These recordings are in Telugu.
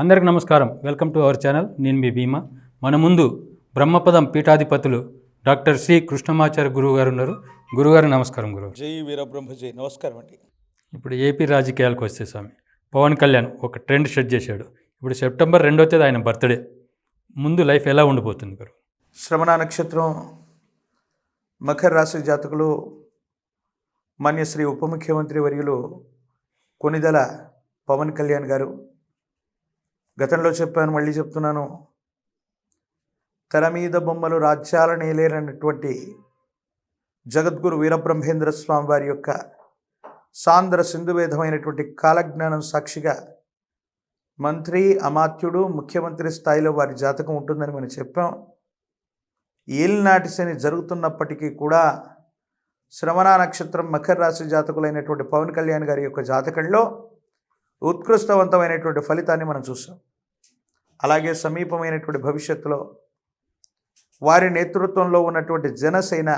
అందరికి నమస్కారం. Welcome to our channel. నేను మీ భీమా. మన ముందు బ్రహ్మపదం పీఠాధిపతులు డాక్టర్ శ్రీ కృష్ణమాచార్య గురువు గారు ఉన్నారు. గురుగారు నమస్కారం గురువు జై వీరబ్రహ్మ జై నమస్కారం అండి. ఇప్పుడు ఏపీ రాజకీయాలకు వస్తే స్వామి పవన్ కళ్యాణ్ ఒక ట్రెండ్ సెట్ చేశాడు. ఇప్పుడు సెప్టెంబర్ రెండో తేదీ ఆయన బర్త్డే. ముందు లైఫ్ ఎలా ఉండిపోతుంది గురు? శ్రవణ నక్షత్రం మకర రాశి జాతకులు మాన్యశ్రీ ఉప ముఖ్యమంత్రి వర్యులు కొనిదల పవన్ కళ్యాణ్ గారు గతంలో చెప్పాను మళ్ళీ చెప్తున్నాను. తెర మీద బొమ్మలు రాజ్యాలను ఏలేరన్నటువంటి జగద్గురు వీరబ్రహ్మేంద్ర స్వామి వారి యొక్క సాంద్ర సింధువేదమైనటువంటి కాలజ్ఞానం సాక్షిగా మంత్రి అమాత్యుడు ముఖ్యమంత్రి స్థాయిలో వారి జాతకం ఉంటుందని మనం చెప్పాం. ఏలినాటి శని జరుగుతున్నప్పటికీ కూడా శ్రవణ నక్షత్రం మకర రాశి జాతకులైనటువంటి పవన్ కళ్యాణ్ గారి యొక్క జాతకంలో ఉత్కృష్టవంతమైనటువంటి ఫలితాన్ని మనం చూసాం అలాగే సమీపమైనటువంటి భవిష్యత్తులో వారి నేతృత్వంలో ఉన్నటువంటి జనసేన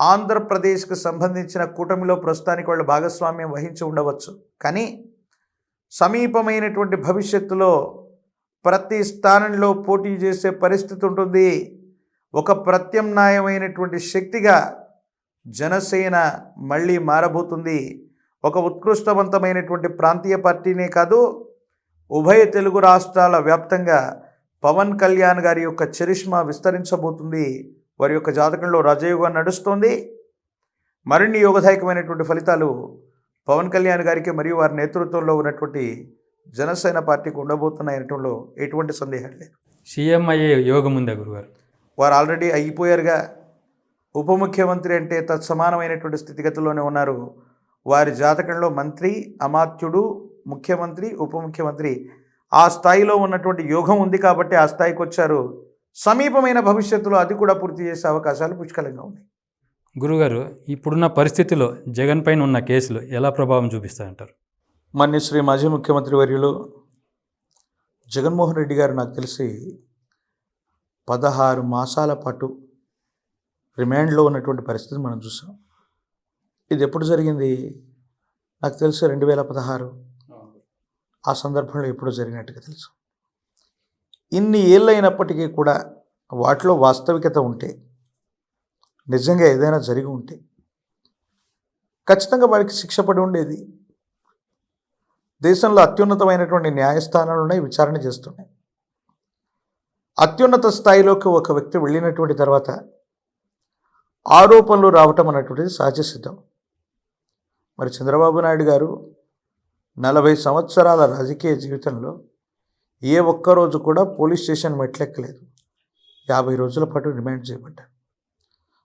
ఆంధ్రప్రదేశ్కు సంబంధించిన కూటమిలో ప్రస్తుతానికి వాళ్ళు భాగస్వామ్యం వహించి ఉండవచ్చు. కానీ సమీపమైనటువంటి భవిష్యత్తులో ప్రతి స్థానంలో పోటీ చేసే పరిస్థితి ఉంటుంది. ఒక ప్రత్యామ్నాయమైనటువంటి శక్తిగా జనసేన మళ్ళీ మారబోతుంది. ఒక ఉత్కృష్టవంతమైనటువంటి ప్రాంతీయ పార్టీనే కాదు ఉభయ తెలుగు రాష్ట్రాల వ్యాప్తంగా పవన్ కళ్యాణ్ గారి యొక్క చరిష్మా విస్తరించబోతుంది. వారి యొక్క జాతకంలో రాజయోగం నడుస్తోంది. మరిన్ని యోగదాయకమైనటువంటి ఫలితాలు పవన్ కళ్యాణ్ గారికి మరియు వారి నేతృత్వంలో ఉన్నటువంటి జనసేన పార్టీకి ఉండబోతున్నాయనటంలో ఎటువంటి సందేహం లేదు. సీఎం అయ్యే యోగం ఉందా గురుగారు? వారు ఆల్రెడీ అయిపోయారుగా. ఉప ముఖ్యమంత్రి అంటే తత్సమానమైనటువంటి స్థితిగతిలోనే ఉన్నారు. వారి జాతకంలో మంత్రి అమాత్యుడు ముఖ్యమంత్రి ఉప ముఖ్యమంత్రి. ఆ స్థాయిలో ఉన్నటువంటి యోగం ఉంది కాబట్టి ఆ స్థాయికి వచ్చారు. సమీపమైన భవిష్యత్తులో అది కూడా పూర్తి చేసే అవకాశాలు పుష్కలంగా ఉన్నాయి. గురుగారు ఇప్పుడున్న పరిస్థితిలో జగన్ పైన ఉన్న కేసులు ఎలా ప్రభావం చూపిస్తాయంటారు? మాన్య శ్రీ మాజీ ముఖ్యమంత్రి వర్యులు జగన్మోహన్ రెడ్డి గారు నాకు తెలిసి పదహారు మాసాల పాటు రిమాండ్లో ఉన్నటువంటి పరిస్థితి మనం చూసాం. ఇది ఎప్పుడు జరిగింది? నాకు తెలిసి రెండు వేల పదహారు. ఆ సందర్భంలో ఎప్పుడో జరిగినట్టుగా తెలుసు. ఇన్ని ఏళ్ళైనప్పటికీ కూడా వాటిలో వాస్తవికత ఉంటే నిజంగా ఏదైనా జరిగి ఉంటే ఖచ్చితంగా వారికి శిక్ష పడి ఉండేది. దేశంలో అత్యున్నతమైనటువంటి న్యాయస్థానాలు ఉన్నాయి విచారణ చేస్తున్నాయి. అత్యున్నత స్థాయిలోకి ఒక వ్యక్తి వెళ్ళినటువంటి తర్వాత ఆరోపణలు రావటం అన్నటువంటిది సహజ సిద్ధం. మరి చంద్రబాబు నాయుడు గారు నలభై సంవత్సరాల రాజకీయ జీవితంలో ఏ ఒక్కరోజు కూడా పోలీస్ స్టేషన్ మెట్లెక్కలేదు. యాభై రోజుల పాటు రిమాండ్ చేయబడ్డారు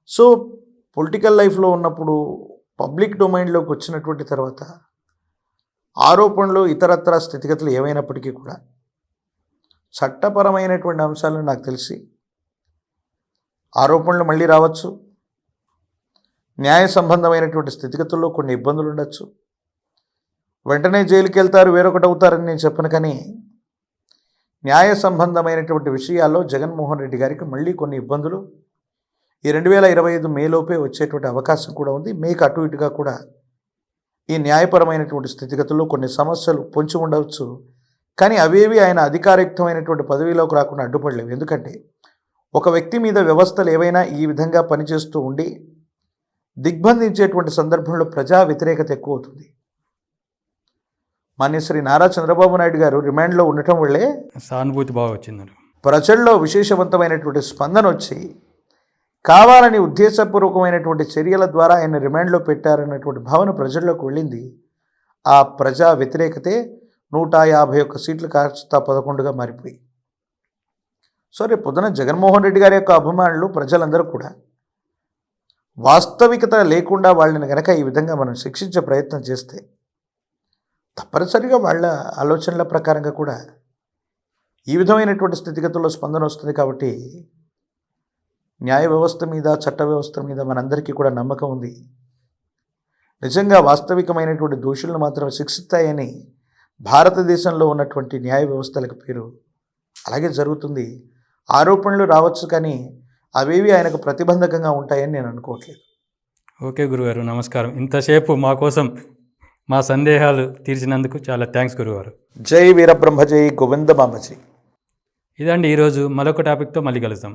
సో పొలిటికల్ లైఫ్లో ఉన్నప్పుడు పబ్లిక్ డొమైన్లోకి వచ్చినటువంటి తర్వాత ఆరోపణలు ఇతరత్ర స్థితిగతులు ఏమైనప్పటికీ కూడా చట్టపరమైనటువంటి అంశాలు నాకు తెలిసి ఆరోపణలు మళ్ళీ రావచ్చు. న్యాయ సంబంధమైనటువంటి స్థితిగతుల్లో కొన్ని ఇబ్బందులు ఉండొచ్చు. వెంటనే జైలుకి వెళ్తారు వేరొకటి అవుతారని నేను చెప్పను కానీ న్యాయ సంబంధమైనటువంటి విషయాల్లో జగన్మోహన్ రెడ్డి గారికి మళ్ళీ కొన్ని ఇబ్బందులు. ఈ రెండు వేల ఇరవై ఐదు మేలోపే వచ్చేటువంటి అవకాశం కూడా ఉంది. మేకు అటు ఇటుగా కూడా ఈ న్యాయపరమైనటువంటి స్థితిగతుల్లో కొన్ని సమస్యలు పొంచి ఉండవచ్చు. కానీ అవేవి ఆయన అధికారయుక్తమైనటువంటి పదవిలోకి రాకుండా అడ్డుపడలేవు. ఎందుకంటే ఒక వ్యక్తి మీద వ్యవస్థలు ఏవైనా ఈ విధంగా పనిచేస్తూ ఉండి దిగ్బంధించేటువంటి సందర్భంలో ప్రజా వ్యతిరేకత ఎక్కువ అవుతుంది మాన్యశ్రీ నారా చంద్రబాబు నాయుడు గారు రిమాండ్లో ఉండటం వల్లే సానుభూతి బాగా వచ్చిందండి. ప్రజల్లో విశేషవంతమైనటువంటి స్పందన వచ్చి కావాలని ఉద్దేశపూర్వకమైనటువంటి చర్యల ద్వారా ఆయన రిమాండ్లో పెట్టారన్నటువంటి భావన ప్రజల్లోకి వెళ్ళింది. ఆ ప్రజా వ్యతిరేకతే నూట యాభై ఒక్క సీట్లు కాస్త పదకొండుగా మారిపోయి. సో రేపు పొద్దున జగన్మోహన్ రెడ్డి గారి యొక్క అభిమానులు ప్రజలందరూ కూడా వాస్తవికత లేకుండా వాళ్ళని కనుక ఈ విధంగా మనం శిక్షించే ప్రయత్నం చేస్తే తప్పనిసరిగా వాళ్ళ ఆలోచనల ప్రకారంగా కూడా ఈ విధమైనటువంటి స్థితిగతుల్లో స్పందన వస్తుంది కాబట్టి న్యాయ వ్యవస్థ మీద చట్ట వ్యవస్థ మీద మనందరికీ కూడా నమ్మకం ఉంది. నిజంగా వాస్తవికమైనటువంటి దోషులను మాత్రం శిక్షిస్తాయని భారతదేశంలో ఉన్నటువంటి న్యాయ వ్యవస్థలకు పేరు అలాగే జరుగుతుంది. ఆరోపణలు రావచ్చు కానీ అవేవి ఆయనకు ప్రతిబంధకంగా ఉంటాయని నేను అనుకోవట్లేదు. ఓకే గురుగారు నమస్కారం. ఇంతసేపు మా కోసం మా సందేహాలు తీర్చినందుకు చాలా థ్యాంక్స్ గురుగారు జై వీరబ్రహ్మ జై గోవింద మామజీ ఇదండి ఈరోజు మరొక టాపిక్తో మళ్ళీ కలుద్దాం.